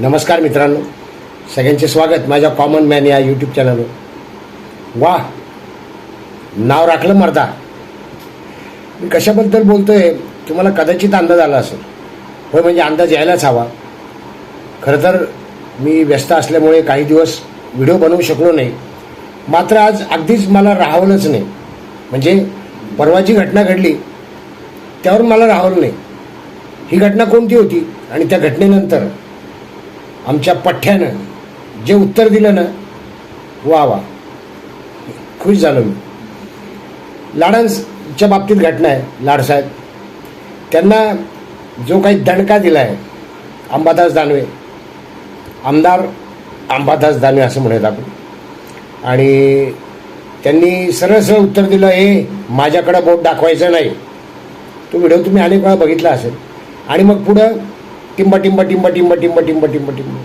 नमस्कार मित्रांनो. सगळ्यांचे स्वागत माझ्या कॉमन मॅन या यूट्यूब चॅनलवर वा नाव राखलं मर्दा. मी कशाबद्दल बोलतो आहे तुम्हाला कदाचित अंदाज आला असेल. होय म्हणजे अंदाज यायलाच हवा. खरं तर मी व्यस्त असल्यामुळे काही दिवस व्हिडिओ बनवू शकलो नाही. मात्र आज अगदीच मला राहवलंच नाही. म्हणजे परवाची घटना घडली त्यावर मला राहवलं नाही. ही घटना कोणती होती आणि त्या घटनेनंतर आमच्या पठ्ठ्यानं जे उत्तर दिलं ना वा वा. खुश झालो मी. लाडांच्या बाबतीत घटना आहे लाडसाहेब त्यांना जो काही दणका दिला आहे अंबादास दानवे आमदार अंबादास दानवे असं म्हणत आपण. आणि त्यांनी सरळ सरळ उत्तर दिलं हे माझ्याकडं बोट दाखवायचं नाही. तो व्हिडिओ तुम्ही अनेक वेळा बघितला असेल. आणि मग पुढं टिंब टिंब टिंब टिंब टिंब टिंब टिंब टिंब.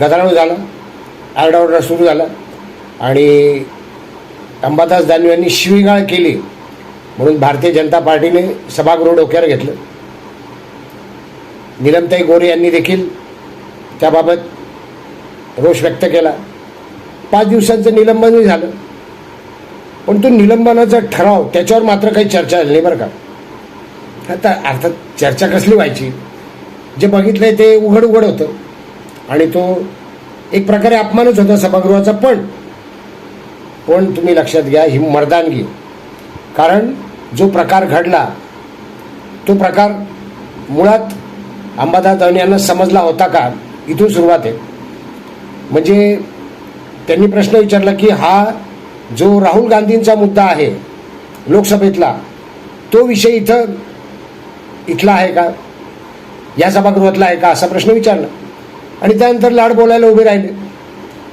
गदारोळ झाला. आरडाओरडा सुरू झाला. आणि अंबादास दानवे यांनी शिवीगाळ केली. म्हणून भारतीय जनता पार्टीने सभागृह डोक्यावर घेतलं. निलमताई गोरे यांनी देखील त्याबाबत रोष व्यक्त केला. पाच दिवसांचं निलंबनही झालं. पण तो निलंबनाचा ठराव त्याच्यावर मात्र काही चर्चा झाली नाही बरं का. आता अर्थात चर्चा कसली व्हायची? जे बघितलंय ते उघड उघड होतं. आणि तो एक प्रकारे अपमानच होता सभागृहाचा पण. पण तुम्ही लक्षात घ्या ही मर्दानगी. कारण जो प्रकार घडला तो प्रकार मुळात अंबादास दानवे यांना समजला होता का? इथून सुरुवात आहे. म्हणजे त्यांनी प्रश्न विचारला की हा जो राहुल गांधींचा मुद्दा आहे लोकसभेतला तो विषय इथं इथला आहे का? या सभागृहातला आहे का असा प्रश्न विचारला. आणि त्यानंतर लाड बोलायला उभे राहिले.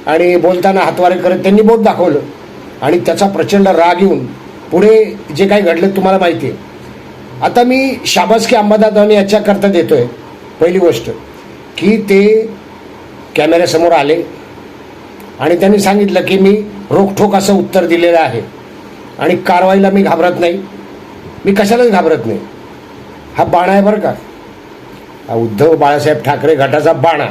आणि बोलताना हातवारे करत त्यांनी बोट दाखवलं. आणि त्याचा प्रचंड राग येऊन पुढे जे काही घडलं तुम्हाला माहिती आहे आता मी शाबासकी अंबादादवाने याच्याकरता देतो आहे पहिली गोष्ट की ते कॅमेऱ्यासमोर आले. आणि त्यांनी सांगितलं की मी रोखठोक असं उत्तर दिलेलं आहे. आणि कारवाईला मी घाबरत नाही. मी कशालाच घाबरत नाही. हा बाणा आहे बरं का? उद्धव बाळासाहेब ठाकरे गटाचा बाणा.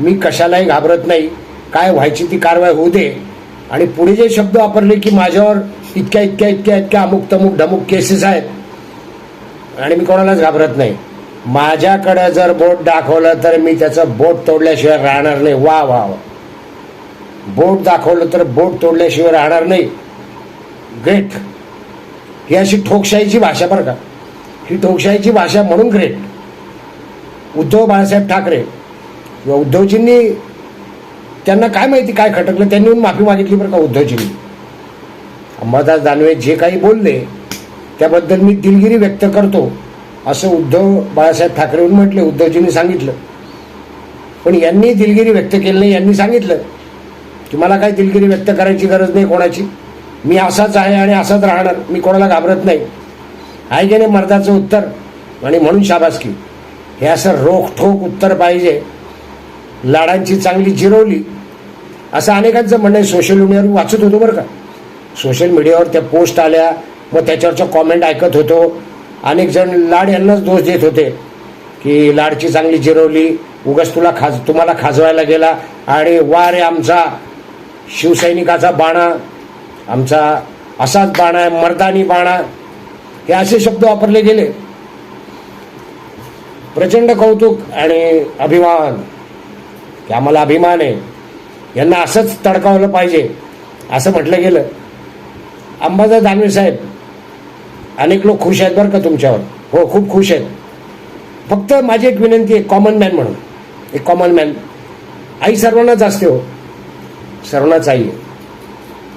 मी कशालाही घाबरत नाही. काय व्हायची ती कारवाई होऊ दे. आणि पुढे जे शब्द वापरले की माझ्यावर इतक्या इतक्या इतक्या इतक्या अमुक तमुक ढमुक केसेस आहेत. आणि मी कोणालाच घाबरत नाही. माझ्याकडे जर बोट दाखवलं तर मी त्याचं बोट तोडल्याशिवाय राहणार नाही. वा वा वा. बोट दाखवलं तर बोट तोडल्याशिवाय राहणार नाही. ग्रेट ही अशी ठोकशाहीची भाषा बरं का. ही ठोकशाहीची भाषा म्हणून ग्रेट उद्धव बाळासाहेब ठाकरे किंवा उद्धवजींनी त्यांना काय माहिती काय खटकलं त्यांनी येऊन माफी मागितली बरं का उद्धवजींनी. अंबादास दानवे जे काही बोलले त्याबद्दल मी दिलगिरी व्यक्त करतो असं उद्धव बाळासाहेब ठाकरेहून म्हटले उद्धवजींनी सांगितलं. पण यांनी दिलगिरी व्यक्त केली नाही यांनी सांगितलं की मला काही दिलगिरी व्यक्त करायची गरज नाही कोणाची. मी असाच आहे आणि असाच राहणार मी कोणाला घाबरत नाही. आहे की नाही मर्दाचं उत्तर? आणि म्हणून शाबासकी. हे असं रोखठोक उत्तर पाहिजे. लाडांची चांगली जिरवली. असं अनेकांचं म्हणणं आहे सोशल मीडियावर वाचत होतो बरं का. सोशल मीडियावर त्या पोस्ट आल्या मग त्याच्यावरच्या कॉमेंट ऐकत होतो. अनेक जण लाड यांनाच दोष देत होते की लाडची चांगली जिरवली उगाच तुला खाज तुम्हाला खाजवायला गेला आणि वा रे आमचा शिवसैनिकाचा बाणा आमचा असाच बाणा आहे मर्दानी बाणा. हे असे शब्द वापरले गेले. प्रचंड कौतुक आणि अभिमान. की आम्हाला अभिमान आहे. यांना असंच तडकावलं पाहिजे असं म्हटलं गेलं. अंबादास दानवे साहेब अनेक लोक खुश आहेत बरं का तुमच्यावर. हो खूप खुश आहेत. फक्त माझी एक विनंती आहे कॉमन मॅन म्हणून. एक कॉमन मॅन आई सर्वांनाच असते हो. सर्वांनाच आई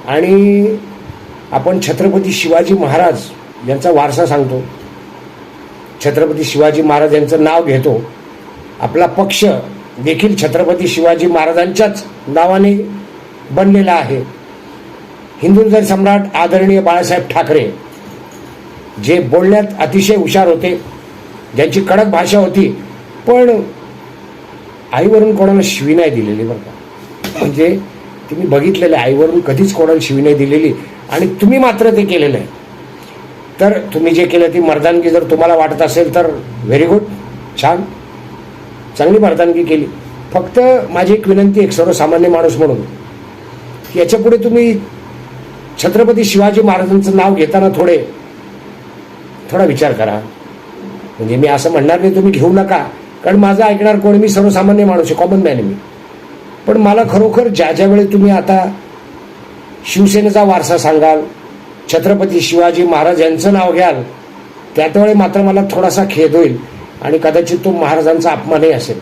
आणि आपण छत्रपती शिवाजी महाराज यांचा वारसा सांगतो. छत्रपती शिवाजी महाराज यांचं नाव घेतो. आपला पक्ष देखील छत्रपती शिवाजी महाराजांच्याच नावाने बनलेला आहे. हिंदुस्थान सम्राट आदरणीय बाळासाहेब ठाकरे जे बोलण्यात अतिशय हुशार होते ज्यांची कडक भाषा होती पण आईवरून कोणाला शिवी नाही दिलेली बरं का. म्हणजे तुम्ही बघितलेलं आहे आईवरून कधीच कोणाला शिवी नाही दिलेली. आणि तुम्ही मात्र ते केलेलं आहे. तर तुम्ही जे केलं ती मर्दानगी जर तुम्हाला वाटत असेल तर व्हेरी गुड छान. चांगली मर्दानगी केली. फक्त माझी एक विनंती एक सर्वसामान्य माणूस म्हणून याच्यापुढे तुम्ही छत्रपती शिवाजी महाराजांचं नाव घेताना थोडे थोडा विचार करा. म्हणजे मी असं म्हणणार नाही तुम्ही घेऊ नका. कारण माझं ऐकणार कोणी? मी सर्वसामान्य माणूस आहे कॉमन मॅन मी. पण मला खरोखर ज्या ज्या वेळी तुम्ही आता शिवसेनेचा वारसा सांगाल छत्रपती शिवाजी महाराज यांचं नाव घ्याल त्यावेळी मात्र मला थोडासा खेद होईल आणि कदाचित तो महाराजांचा अपमानही असेल.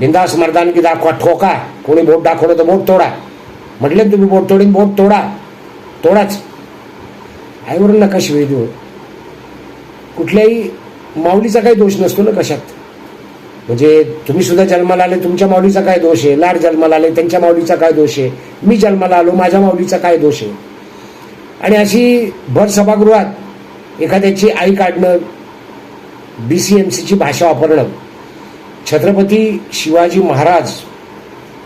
बिंदास मर्दानगी दाखवा ठोका. कोणी बोट दाखवलं तर बोट तोडा. म्हटले तुम्ही बोट तोडीन बोट तोडा. तोडाच. आईवरून नका शिवाय देऊ. कुठल्याही माऊलीचा काही दोष नसतो ना कशात. म्हणजे तुम्ही सुद्धा जन्माला आले तुमच्या माऊलीचा काय दोष आहे? लाड जन्माला आले त्यांच्या माऊलीचा काय दोष आहे? मी जन्माला आलो माझ्या माऊलीचा काय दोष आहे? आणि अशी भर सभागृहात एखाद्याची आई काढणं बी सी एम सीची भाषा वापरणं छत्रपती शिवाजी महाराज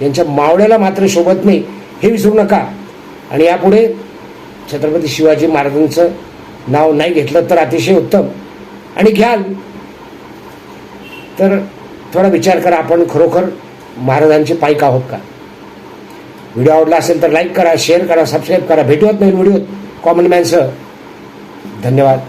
यांच्या मावळ्याला मात्र शोभत नाही हे विसरू नका. आणि यापुढे छत्रपती शिवाजी महाराजांचं नाव नाही घेतलं तर अतिशय उत्तम. आणि घ्याल. तर थोडा विचार करा आपण खरोखर महाराजांचे पाईक आहोत का? व्हिडिओ आवडला असेल तर लाईक करा शेअर करा सबस्क्राईब करा. भेटूयात नाही व्हिडिओत. कॉमन मॅनसह धन्यवाद.